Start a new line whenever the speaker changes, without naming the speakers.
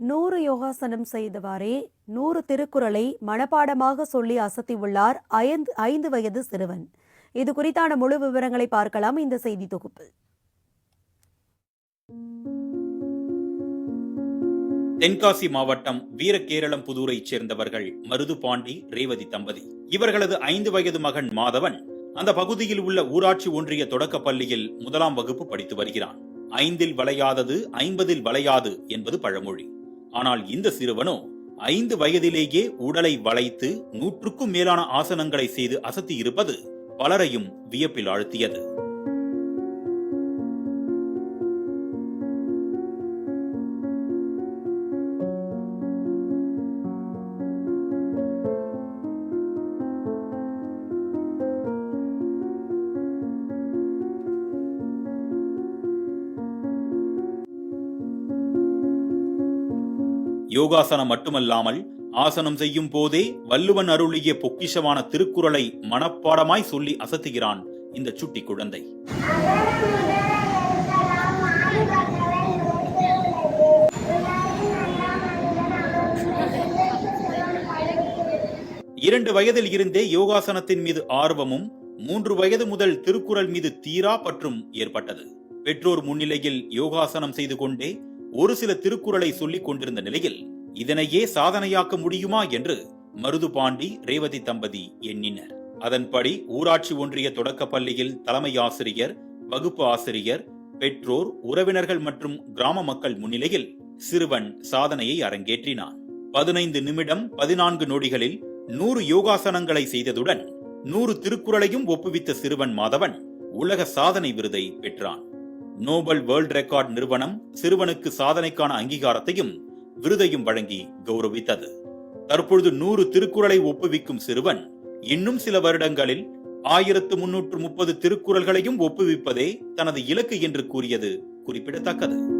நூறு யோகாசனம் செய்தவாறே நூறு திருக்குறளை மனப்பாடமாக சொல்லி அசத்தியுள்ளார் ஐந்து ஐந்து வயது சிறுவன். இது குறித்தான முழு விவரங்களை பார்க்கலாம் இந்த செய்தி தொகுப்பில்
தென்காசி மாவட்டம் வீரகேரளம் புதூரைச் சேர்ந்தவர்கள் மருது பாண்டி ரேவதி தம்பதி. இவர்களது ஐந்து வயது மகன் மாதவன் அந்த பகுதியில் உள்ள ஊராட்சி ஒன்றிய தொடக்கப் பள்ளியில் முதலாம் வகுப்பு படித்து வருகிறான். ஐந்தில் வளையாதது ஐம்பதில் வளையாது என்பது பழமொழி. ஆனால் இந்த சிறுவனோ ஐந்து வயதிலேயே உடலை வளைத்து நூற்றுக்கும் மேலான ஆசனங்களை செய்து அசத்தி இருப்பது பலரையும் வியப்பில் ஆழ்த்தியது. யோகாசனம் மட்டுமல்லாமல் ஆசனம் செய்யும் போதே வள்ளுவன் அருளிய பொக்கிஷமான திருக்குறளை மனப்பாடமாய் சொல்லி அசத்துகிறான் இந்த சுட்டி குழந்தை. இரண்டு வயதில் இருந்தே யோகாசனத்தின் மீது ஆர்வமும் மூன்று வயது முதல் திருக்குறள் மீது தீரா பற்றும் ஏற்பட்டது. பெற்றோர் முன்னிலையில் யோகாசனம் செய்து கொண்டே ஒரு சில திருக்குறளை சொல்லிக் கொண்டிருந்த நிலையில் இதனையே சாதனையாக்க முடியுமா என்று மருது பாண்டி ரேவதி தம்பதி எண்ணினர். அதன்படி ஊராட்சி ஒன்றிய தொடக்கப் பள்ளியில் தலைமை ஆசிரியர் வகுப்பு ஆசிரியர் பெற்றோர் உறவினர்கள் மற்றும் கிராம மக்கள் முன்னிலையில் சிறுவன் சாதனையை அரங்கேற்றினான். பதினைந்து நிமிடம் பதினான்கு நொடிகளில் நூறு யோகாசனங்களை செய்ததுடன் நூறு திருக்குறளையும் ஒப்புவித்த சிறுவன் மாதவன் உலக சாதனை விருதை பெற்றான். நோபல் வேர்ல்ட் ரெக்கார்ட் நிறுவனம் சிறுவனுக்கு சாதனைக்கான அங்கீகாரத்தையும் விருதையும் வழங்கி கௌரவித்தது. தற்பொழுது நூறு திருக்குறளை ஒப்புவிக்கும் சிறுவன் இன்னும் சில வருடங்களில் ஆயிரத்து முன்னூற்று முப்பது திருக்குறள்களையும் ஒப்புவிப்பதே தனது இலக்கு என்று கூறியது குறிப்பிடத்தக்கது.